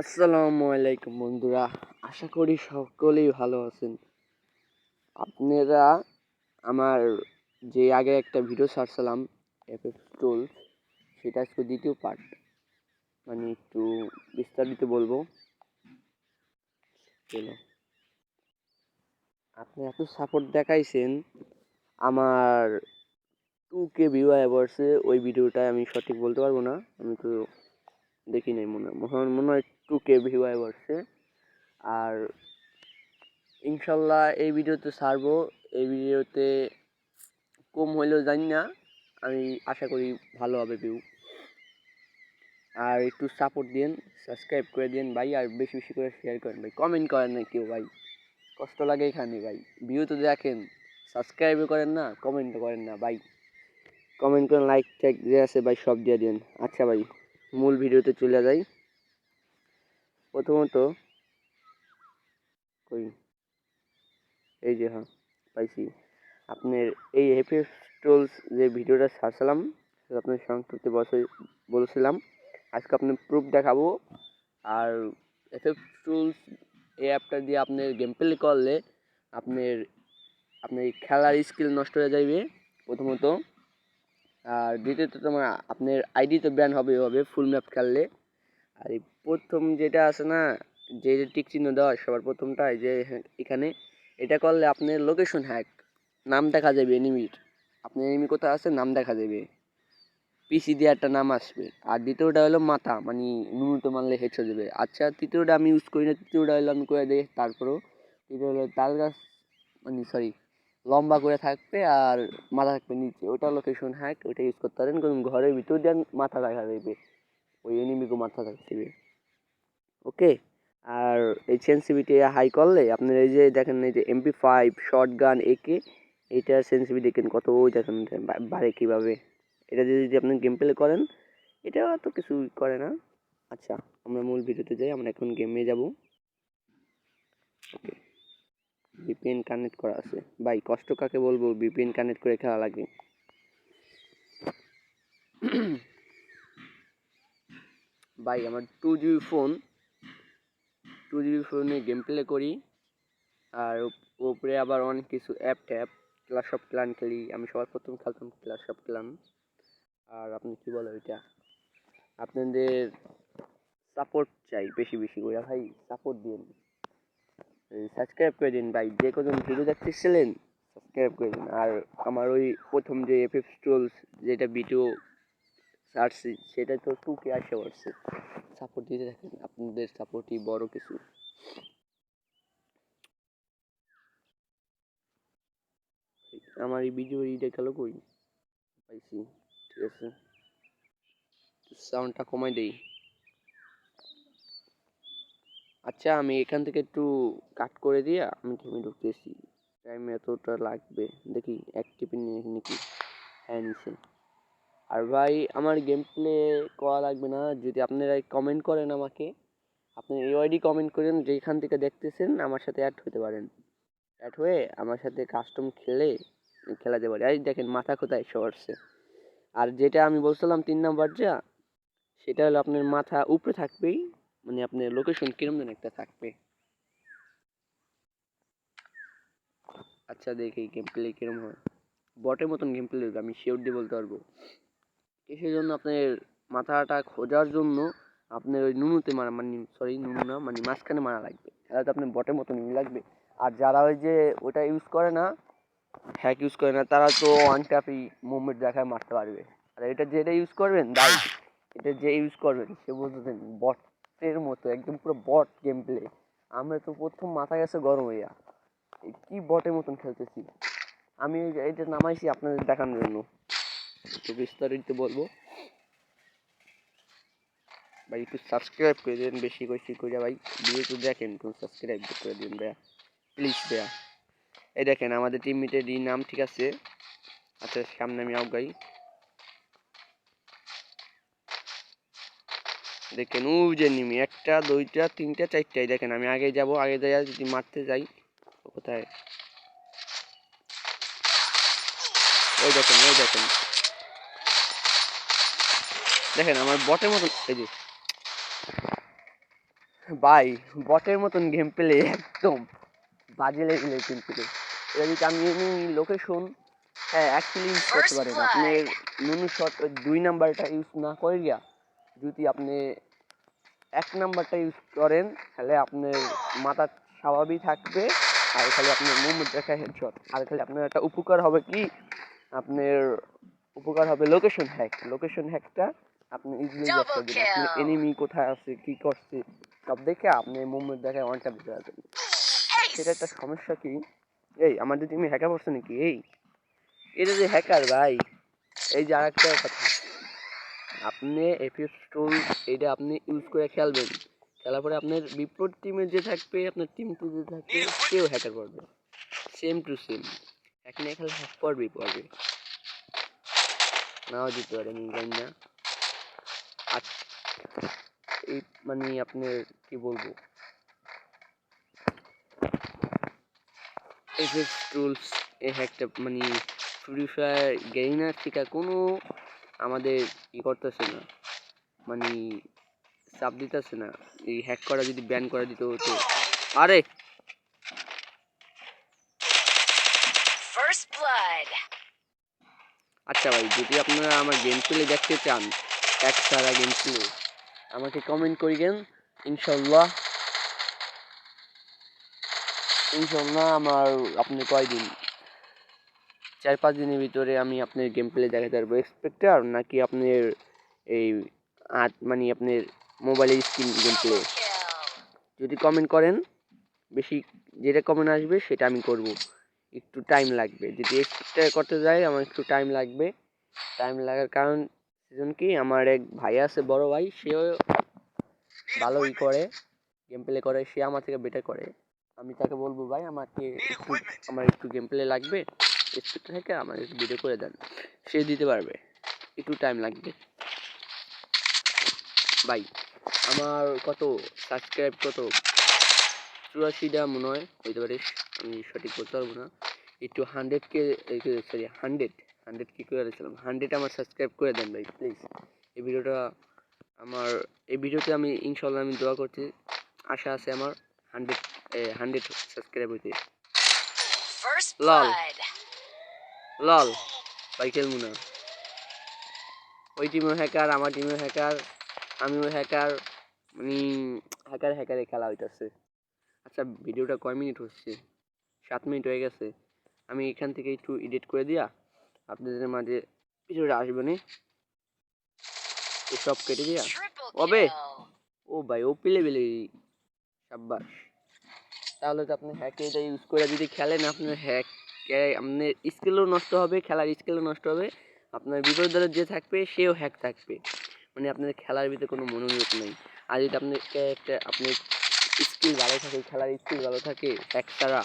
আসসালামু আলাইকুম বন্ধুরা, আশা করি সকলেই ভালো আছেন। আপনারা আমার যে আগে একটা ভিডিও ছাড়ছিলাম এফএফ টুল সেটা আজকে দ্বিতীয় পার্ট মানে একটু বিস্তারিত বলব। আপনি এত সাপোর্ট দেখাইছেন, আমার টু কে ভিউ অ্যাভার্সে ওই ভিডিওটা আমি সঠিক বলতে পারব না, আমি তো দেখি নাই মনে হয় মনে হয় টু কে ভিউ আসছে আর ইনশাল্লাহ এই ভিডিওতে ছাড়বো। এই ভিডিওতে কম হইলেও জানি না, আমি আশা করি ভালো হবে ভিউ আর একটু সাপোর্ট দিন সাবস্ক্রাইব করে দিন ভাই, আর বেশি বেশি করে শেয়ার করেন ভাই। কমেন্ট করেন না কেউ ভাই। কষ্ট লাগে এখানে ভাই। ভিউ তো দেখেন সাবস্ক্রাইবও করেন না কমেন্টও করেন না ভাই। কমেন্ট করেন লাইক ট্যাগ যে আছে ভাই, সব দিয়ে দিন আচ্ছা ভাই। মূল ভিডিওতে চলে যাই। প্রথমত কই? এই যে হ্যাঁ পাইছি। আপনার এই এফএফ টুলস যে ভিডিওটা সেটা আপনার সংক্ষিপ্ত বসে বলেছিলাম। আজকে আপনার প্রুফ দেখাবো। আর এফএফ টুলস এই অ্যাপটা দিয়ে আপনার গেম প্লে করলে আপনার আপনার খেলার স্কিল নষ্ট হয়ে যাবে প্রথমত আর দ্বিতীয়ত তোমার, আপনার আইডি তো ব্যান হবে হবে ফুল ম্যাপ খেললে। আর এই প্রথম যেটা আছে না, যে যে টিক চিহ্ন দেওয়া সবার প্রথমটা যে এখানে, এটা করলে আপনার লোকেশন হ্যাক নাম দেখা যাবে এনিমির আপনার এনিমি কোথায় আছে, নাম দেখা যাবে। পিসি দিয়ে একটা নাম আসবে। আর দ্বিতীয়টা হলো মাথা মানে ন্যূনতম হেড হয়ে যাবে আচ্ছা তৃতীয়টা আমি ইউজ করি না, তৃতীয়টা হলো আমি করে দিই, তারপরেও। তৃতীয় হলো তাল গাছ মানে সরি লম্বা করে থাকবে আর মাথা থাকবে নিচে। ওটা লোকেশন হ্যাক ওটা ইউজ করতে পারেন। কারণ ঘরের ভিতর দিয়ে মাথা দেখা যাবে। ওই এনিমিকে মাথা থাকবে ওকে আর এই সেন্সিভিটি হাই করলে আপনার এই যে দেখেন এই যে এমপি ফাইভ শর্ট গান একে এইটার সেন্সিভিটি দেখেন কত দেখেন বাড়ে কীভাবে। এটা যদি আপনি গেম প্লে করেন, এটা তো কিছু করে না। আচ্ছা আমরা মূল ভিডিওতে যাই, আমরা এখন গেমে যাব। ওকে ভিপিএন কানেক্ট করা আছে। ভাই, কষ্ট কাকে বলব? ভিপিএন কানেক্ট করে খেলা লাগে। ভাই, আমার two GB phone two GB ফোনে গেম প্লে করি। আর উপরে আবার অনেক কিছু app tap clash of clan খেলি। আমি সবার প্রথম খেলতাম ক্লাস অফ ক্লান আর আপনি কি বলো এটা আপনাদের সাপোর্ট চাই বেশি বেশি করে। ভাই সাপোর্ট দিন সাবস্ক্রাইব করে দিন ভাই। যে কজন ভিডিও দেখতেছিলেন সাবস্ক্রাইব করে দিন। আর আমার ওই প্রথম যে এফ এফ যেটা ভিডিও ছাড়ছি, সেটা তো টু কে আসে পড়ছে সাপোর্ট দিতে থাকেন আপনাদের সাপোর্টই বড় কিছু। আমার এই ভিডিও এইটা গেল কই? পাইছি, ঠিক আছে। সাউন্ডটা কমাই দেই। আচ্ছা আমি এখান থেকে একটু কাট করে দিয়ে আমি তুমি ঢুকতেছি। টাইম এতটা লাগবে। দেখি অ্যাক্টিভ নাকি? হ্যাঁ নিছে আর ভাই, আমার গেম প্লে করা লাগবে না। যদি আপনারা কমেন্ট করেন আমাকে, আপনি এই আইডি কমেন্ট করেন যেখান থেকে দেখতেছেন, আমার সাথে অ্যাড হতে পারেন। অ্যাড হয়ে আমার সাথে কাস্টম খেলে, খেলাতে পারি। আর দেখেন, মাথা কোথায় পড়ছে আর যেটা আমি বলছিলাম তিন নাম্বার যা, সেটা হলো আপনার মাথা উপরে থাকবেই। মানে আপনার লোকেশন কিরম যেন একটা থাকবে? আচ্ছা দেখি গেম প্লে কিরম হয়। বটের মতন গেম প্লে আমি শিওর দিয়ে বলতে পারব। কিসের জন্য আপনার মাথাটা খোঁজার জন্য আপনার ওই নুনুতে মারা মানে সরি নুনু না মানে মাঝখানে মারা লাগবে। তাহলে তো আপনার বটের মতন লাগবে। আর যারা ওই যে ওটা ইউজ করে না হ্যাক ইউজ করে না, তারা তো ওয়ান ট্যাপই মুভমেন্ট দেখায় মারতে পারবে। আর এটা যেটা ইউজ করবেন দাই এটা যে ইউজ করবেন, সে বুঝতেন বটের মতো, একদম পুরো বট গেম প্লে আমরা তো প্রথম মাথা গেছে গরম হইয়া। কি বটের মতন খেলতেছি? আমি এটা নামাইছি আপনাদের দেখানোর জন্য। একটু বিস্তারিত বলব। ভাই, একটু সাবস্ক্রাইব করে দেন বেশি বেশি করে, ভাই। ভিডিও দেখেন, একটু সাবস্ক্রাইব করে দিন, ভাইয়া। প্লিজ ভাইয়া। এই দেখেন, আমাদের টিম মিটের নাম ঠিক আছে। আচ্ছা সামনে আমি আগাই দেখেন ও যে নিমি একটা দুইটা তিনটা চারটাই। দেখেন আমি আগে যাব আগে যাই যদি মারতে যাই কোথায়? ওই দেখেন ওই দেখেন। দেখেন আমার বটের মতন এই যে ভাই বটের মতন গেম প্লে একদম বাজে গেম প্লে এটা যদি আমি এমনি লোকেশন হ্যাঁ অ্যাকচুয়ালি ইউজ করতে পারেন. আপনি নুনু শট দুই নাম্বারটা ইউজ না করে গিয়া যদি আপনি এক নাম্বারটা ইউজ করেন তাহলে আপনার মাথা স্বাভাবিক থাকবে আর খালি আপনার মুভমেন্ট দেখা হেডশট আর খালি আপনার একটা উপকার হবে কি? আপনার উপকার হবে লোকেশন হ্যাক লোকেশন হ্যাকটা আপনি ইজিলি Double দিবেন। এনিমি কোথায় আছে কি করছে সব দেখে আপনি মুভমেন্ট দেখে ওয়ানটা দিতে পারবেন সেটা একটা সমস্যা কি? এই আমাদের টিমে হ্যাকার পড়ছে নাকি? এই এটা যে হ্যাকার ভাই এই যে আরেকটা কথা। আপনি এপিএস টুল এটা আপনি ইউজ করে খেলবেন। খেলার পরে আপনার বিপরীত টিমে যে থাকবে, আপনার টিম টু যে থাকবে সেও হ্যাকার করবে সেম টু সেম এক নিয়ে খেলে হ্যাক করবেই করবে নাও দিতে পারেন জানি না। এই মানে আপনার কি বলব? এফএস টুলস এ হ্যাকটা মানে ফ্রি ফায়ার গেইনার থেকে কোনো আমাদের ই করতেছে না। মানে চাপ দিতেছে না। এই হ্যাক করা যদি ব্যান করে দিত হতো। আরে! আচ্ছা ভাই যদি আপনারা আমার গেম প্লে দেখতে চান এক সারা গেম প্লে আমাকে কমেন্ট করিবেন। ইনশাল্লাহ ইনশাল্লাহ আমার আপনি কয়দিন চার পাঁচ দিনের ভিতরে আমি আপনার গেম প্লে দেখাতে পারব। এক্সপেক্টার নাকি আপনার এই হাত মানে আপনার মোবাইলের স্ক্রিন গেম প্লে যদি কমেন্ট করেন, বেশি যেটা কমেন্ট আসবে সেটা আমি করব। একটু টাইম লাগবে। যদি এক্সপেক্ট করতে যাই, আমার একটু টাইম লাগবে। টাইম লাগার কারণ সেজন কি? আমার এক ভাই আছে, বড় ভাই, সেও ভালোই করে গেম প্লে করে, সে আমার থেকে বেটার করে। আমি তাকে বলব, ভাই, আমাকে আমার একটু গেম প্লে লাগবে? এক্সপেক্ট থেকে আমার একটু ভিডিও করে দেন। সে দিতে পারবে। একটু টাইম লাগবে। ভাই আমার কত সাবস্ক্রাইব কত? চুরাশিটা মনে হয় হইতে পারে আমি সঠিক বলতে পারব না। একটু হান্ড্রেড কে সরি হান্ড্রেড হান্ড্রেড কি করে রেখেছিলাম হান্ড্রেড আমার সাবস্ক্রাইব করে দেন ভাই প্লিজ এই ভিডিওটা আমার এই ভিডিওতে আমি ইনশাল্লাহ আমি দোয়া করছি। আশা আছে আমার হান্ড্রেড হান্ড্রেড সাবস্ক্রাইব হইতে। Blood. লল ভাই খেলব না ওই টিমও হ্যাকার আমার টিমও হ্যাকার আমিও হ্যাকার মানে হ্যাকার হ্যাকারে খেলা হইতাছে। আচ্ছা ভিডিওটা কয় মিনিট হচ্ছে? সাত মিনিট হয়ে গেছে। আমি এখান থেকে একটু এডিট করে দিয়া আপনাদের মাঝে ভিডিওটা আসবে না? সব কেটে দিয়া। Kill. ও ভাই ও পেলে পেলে সাব্বাস। তাহলে তো আপনি হ্যাক এটা ইউজ করে যদি খেলেন আপনার হ্যাক আপনার স্কিলও নষ্ট হবে, খেলার স্কিলও নষ্ট হবে। আপনার বিপরীত দলের যে থাকবে, সেও হ্যাক থাকবে। মানে আপনার খেলার ভিতরে কোনো মনোযোগ নেই। আর যদি আপনার একটা, আপনার স্কিল ভালো থাকে, খেলার স্কিল ভালো থাকে হ্যাক ছাড়া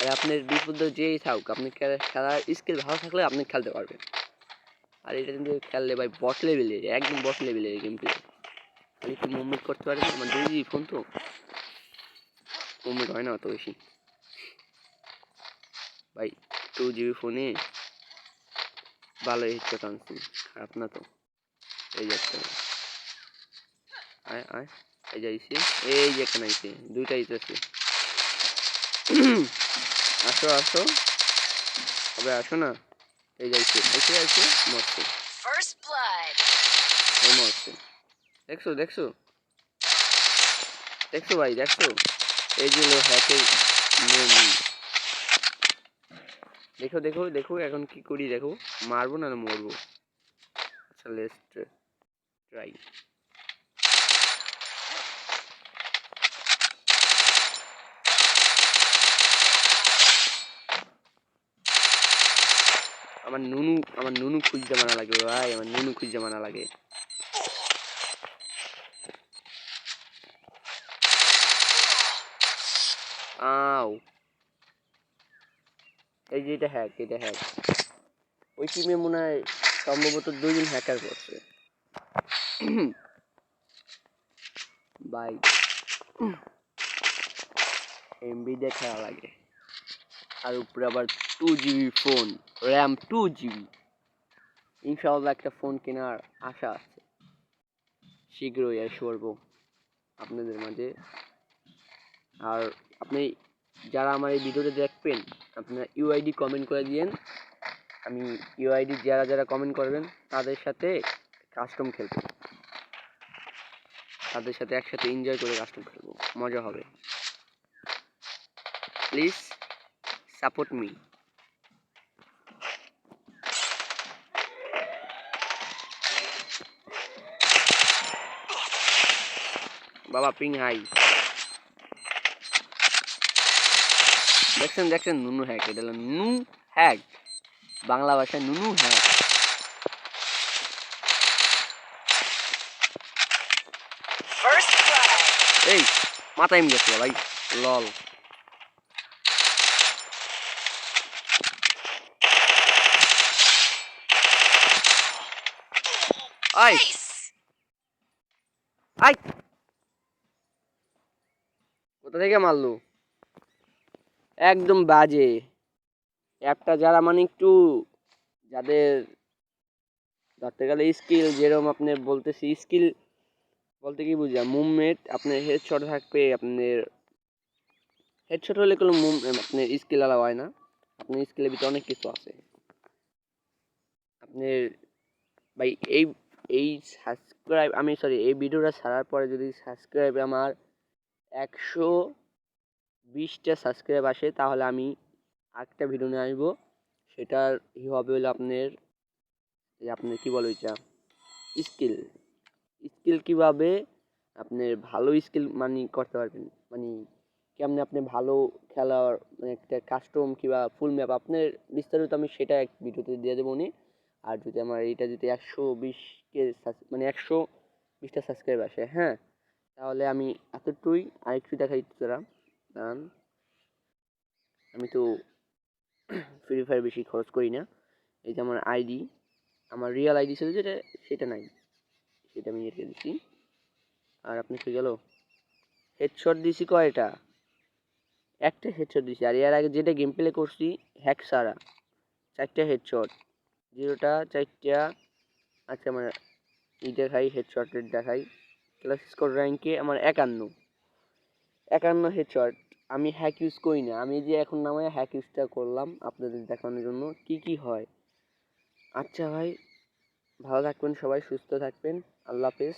আর আপনার বিপদ যেই থাকুক আপনি খেলা- খেলার স্কিল ভালো থাকলে আপনি খেলতে পারবেন। আর এটা কিন্তু খেললে ভাই বট লেভেলের একদম বট লেভেলের গেম প্লে খালি একটু মুভমেন্ট করতে পারেন আমার জিবি ফোন তো। মুভমেন্ট হয় না অত বেশি। ভাই টু জিবি ফোনে ভালো হেডশট আনছি খারাপ না তো। এই যাচ্ছে আয় আয়। এই যাইছে এই যে এখানে আইছে দুইটা আইতেছে আসো আসো। তবে আসো না। এই যাইছে এসে আছে মরছে. এই মরছে। দেখছ দেখছ? দেখছ ভাই দেখছ? এই যে হ্যাকের দেখো দেখো দেখো এখন কি করি, দেখো। মারবো না মরবো। আচ্ছা লেটস ট্রাই আমার নুনু আমার নুনু খুঁজতে মানা লাগে, ভাই। আমার নুনু খুঁজতে মানা লাগে। আও। এই যে এটা হ্যাক এটা হ্যাক ওই টিমে মনে হয় সম্ভবত দুজন হ্যাকার করছে। বাই এমবি দিয়ে খেলা লাগে। আর উপরে আবার two GB phone RAM two GB ইনশাআল্লাহ একটা ফোন কেনার আশা আছে। শীঘ্রই পড়ব আপনাদের মাঝে। আর আপনি যারা আমার এই ভিডিওটা দেখবেন আপনারা ইউআইডি কমেন্ট করে দিয়েন। আমি ইউআইডি যারা যারা কমেন্ট করবেন, তাদের সাথে কাস্টম খেলব। তাদের সাথে একসাথে এনজয় করে কাস্টম খেলব। মজা হবে। প্লিজ সাপোর্ট মি বাবা পিং হাই দেখছেন দেখছেন নুনু হ্যাক এটা হলো নুনু হ্যাক। বাংলা ভাষায় নুনু হ্যাক। এই মাথায় এমনি গেছিল ভাই লল। আই। আই। কোথা থেকে মারলো? একদম বাজে। অ্যাপটা যারা মানে একটু যাদের ধরতে গেলে স্কিল যেরকম আপনি বলতেছি স্কিল বলতে কি বুঝা মুভমেন্ট আপনার হেডশট থাকবে, আপনার হেডশট হলে কোনো মুভ আপনার স্কিল আলাদা হয় না। আপনার স্কিলের ভিতরে অনেক কিছু আছে। আপনার ভাই, এই এই সাবস্ক্রাইব আমি সরি এই ভিডিওটা ছাড়ার পরে যদি সাবস্ক্রাইব আমার একশো বিশটা সাবস্ক্রাইব আসে, তাহলে আমি আরেকটা ভিডিও নিয়ে আসব। সেটার হবে হলো আপনার আপনার কী বলে ওইটা? স্কিল স্কিল কীভাবে আপনার ভালো স্কিল মানে করতে পারবেন? মানে কেমনে আপনি ভালো খেলার মানে একটা কাস্টম কিংবা ফুল ম্যাপ আপনার বিস্তারিত আমি সেটা এক ভিডিওতে দিয়ে দেবো নি আর যদি আমার এটা যদি একশো বিশকে মানে একশো বিশটা সাবস্ক্রাইব আসে হ্যাঁ? তাহলে আমি এতটুকুই, আরেকটু দেখাই তোরা। দাঁড়ান আমি তো ফ্রি ফায়ার বেশি খরচ করি না। এই যে আমার আইডি আমার রিয়েল আইডি ছিল যেটা, সেটা নাই। সেটা আমি রেখে দিচ্ছি। আর আপনি কি গেল? হেডশট দিছি কয়টা? একটা হেডশট দিছি আর এর আগে যেটা গেম প্লে করছি হ্যাক সারা চারটা হেডশট জিরোটা, চারটা আচ্ছা আমার ই দেখাই হেডশটের দেখাই। ক্লাস স্কোর র্যাঙ্কে আমার একান্ন। একান্ন হেডশট আমি হ্যাক ইউজ করি না আমি যে এখন নামায় হ্যাক ইউজটা করলাম আপনাদের দেখানোর জন্য, কি কি হয়? আচ্ছা ভাই, ভালো থাকবেন সবাই, সুস্থ থাকবেন। আল্লাহ হাফেজ।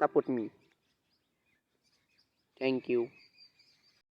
Support me thank you